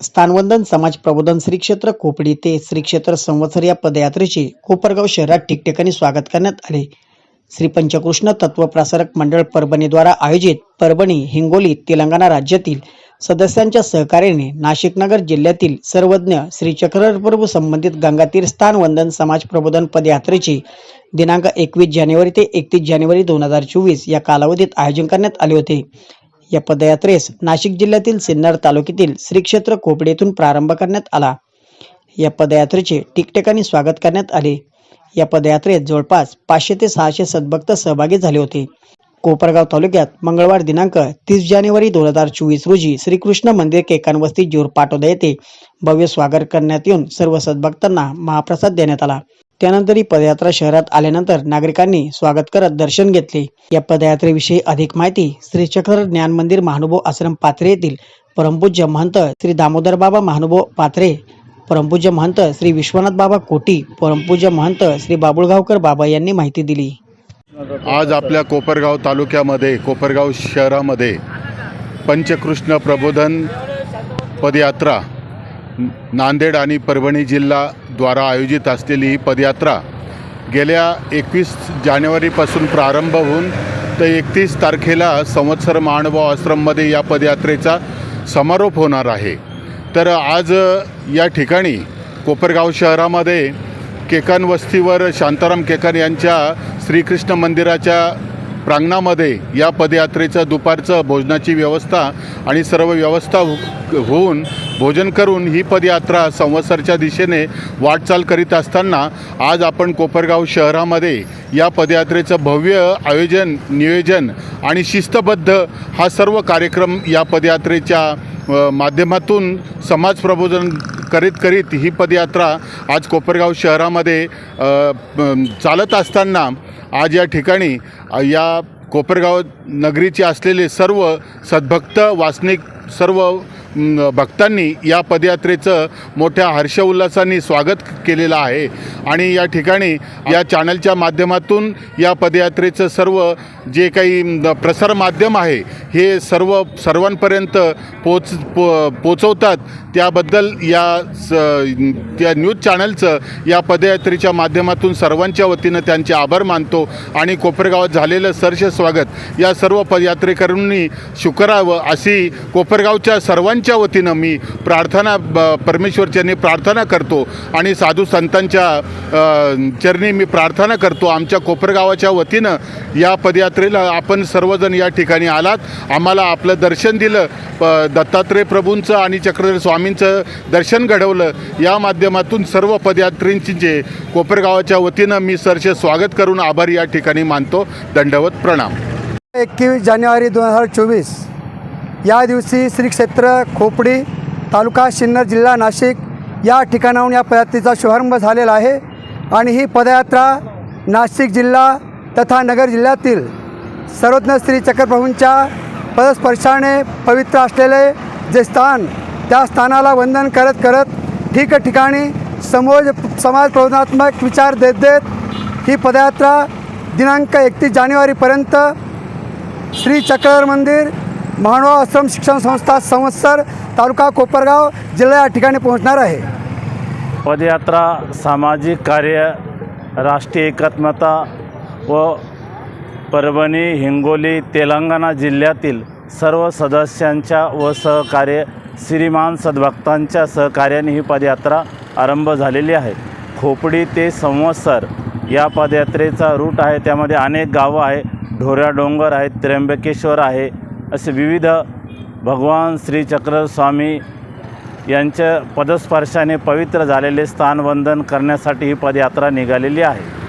स्थानवंदन समाज प्रबोधन श्री क्षेत्र खोपडी ते श्री क्षेत्र संवत्सर या पदयात्रेचे कोपरगाव शहरात ठिकठिकाणी स्वागत करण्यात आले. श्री पंचकृष्ण तत्व प्रसारक मंडळ परभणीद्वारा आयोजित परभणी हिंगोली तेलंगणा राज्यातील सदस्यांच्या सहकार्याने नाशिक नगर जिल्ह्यातील सर्वज्ञ श्री चक्रप्रभू संबंधित गंगातीर स्थानवंदन समाज प्रबोधन पदयात्रेचे दिनांक एकवीस जानेवारी ते एकतीस जानेवारी दोन हजार चोवीस या कालावधीत आयोजन करण्यात आले होते. या पदयात्रेस नाशिक जिल्ह्यातील सिन्नर तालुक्यातील श्री क्षेत्र कोपडे येथून प्रारंभ करण्यात आला. या पदयात्रेचे ठिकठिकाणी स्वागत करण्यात आले. या पदयात्रेत जवळपास पाचशे ते सहाशे सद्भक्त सहभागी झाले होते. कोपरगाव तालुक्यात मंगळवार दिनांक तीस जानेवारी दोन हजार चोवीस रोजी श्रीकृष्ण मंदिर केकानवस्ती जोर पाटोदा येथे भव्य स्वागत करण्यात येऊन सर्व सद्भक्तांना महाप्रसाद देण्यात आला. त्यानंतर ही पदयात्रा शहरात आल्यानंतर नागरिकांनी स्वागत करत दर्शन घेतले. या पदयात्रेविषयी अधिक माहिती श्री चक्र ज्ञान मंदिर महानुभव आश्रम पात्रे येथील परमपूज्य महंत श्री दामोदर बाबा महानुभव पात्रे परमपूज्य महंत श्री विश्वनाथ बाबा कोटी परमपूज्य महंत श्री बाबुळगावकर बाबा यांनी माहिती दिली. आज आपल्या कोपरगाव तालुक्यामध्ये कोपरगाव शहरामध्ये पंचकृष्ण प्रबोधन पदयात्रा नांदेड आणि परभणी जिल्हाद्वारा आयोजित असलेली ही पदयात्रा गेल्या एकवीस जानेवारीपासून प्रारंभ होऊन तर एकतीस तारखेला संवत्सर मानव आश्रममध्ये या पदयात्रेचा समारोप होणार आहे. तर आज या ठिकाणी कोपरगाव शहरामध्ये केकान वस्तीवर शांताराम केकान यांच्या श्रीकृष्ण मंदिराच्या प्रांगणामध्ये या पदयात्रेचं दुपारचं भोजनाची व्यवस्था आणि सर्व व्यवस्था होऊन भोजन करून ही पदयात्रा संवत्सरच्या दिशेने वाटचाल करीत असताना आज आपण कोपरगाव शहरामध्ये या पदयात्रेचं भव्य आयोजन नियोजन आणि शिस्तबद्ध हा सर्व कार्यक्रम या पदयात्रेच्या माध्यमातून समाज प्रबोधन करीत करीत ही पदयात्रा आज कोपरगाव शहरामध्ये चालत असताना आज या ठिकाणी या कोपरगाव नगरीचे असलेले सर्व सद्भक्त वासनिक सर्व भक्तांनी या पदयात्रेचं मोठ्या हर्षोल्लासाने स्वागत केलेलं आहे. आणि या ठिकाणी या चॅनलच्या माध्यमातून या पदयात्रेचं सर्व जे काही प्रसार माध्यम आहे हे सर्व सर्वांपर्यंत पोच पो पोचवतात. त्याबद्दल या स त्या न्यूज चॅनलचं या पदयात्रेच्या माध्यमातून सर्वांच्या वतीनं त्यांचे आभार मानतो आणि कोपरगावात झालेलं सरसे स्वागत या सर्व पदयात्रेकरूंनी शुकरावं अशी कोपरगावच्या सर्वांच्या वतीनं मी प्रार्थना ब- परमेश्वरच्यांनी प्रार्थना करतो आणि साधू संतांच्या चरणी मी प्रार्थना करतो. आमच्या कोपरगावाच्या वतीनं या पदयात्रेला आपण सर्वजण या ठिकाणी आलात. आम्हाला आपलं दर्शन दिलं. प दत्तात्रय प्रभूंचं आणि चक्रधर स्वामींचं दर्शन घडवलं. या माध्यमातून सर्व पदयात्रींचे कोपरगावाच्या वतीनं मी सरश स्वागत करून आभार या ठिकाणी मानतो. दंडवत प्रणाम. एकवीस जानेवारी दोन हजार चोवीस. या दिवशी श्री क्षेत्र खोपडी तालुका सिन्नर जिल्हा नाशिक या ठिकाणाहून या पदयात्रेचा शुभारंभ झालेला आहे. आणि ही पदयात्रा नाशिक जिल्हा तथा नगर जिल्ह्यातील सर्वज्ञ श्री चक्रप्रभूंच्या पदस्पर्शाने पवित्र असलेले जे स्थान त्या स्थानाला वंदन करत करत ठिकठिकाणी समोज समाज प्रबोधनात्मक विचार देत देत ही पदयात्रा दिनांक एकतीस जानेवारीपर्यंत श्री चक्रधर मंदिर मानवा आश्रम शिक्षण संस्था संवत्सर तालुका कोपरगाव जिल्हा या ठिकाणी पोहोचणार आहे. पदयात्रा सामाजिक कार्य राष्ट्रीय एकात्मता व परभणी हिंगोली तेलंगणा जिल्ह्यातील सर्व सदस्यांच्या व सहकार्य श्रीमान सद्भक्तांच्या सहकार्याने ही पदयात्रा आरंभ झालेली आहे. खोपडी ते संवत्सर या पदयात्रेचा रूट आहे. त्यामध्ये अनेक गावं आहे ढोऱ्या डोंगर आहेत. त्र्यंबकेश्वर आहे. असे विविध भगवान श्री चक्र स्वामी यांच्या पदस्पर्शाने पवित्र झालेले स्थानवंदन करण्यासाठी ही पदयात्रा निघालेली आहे.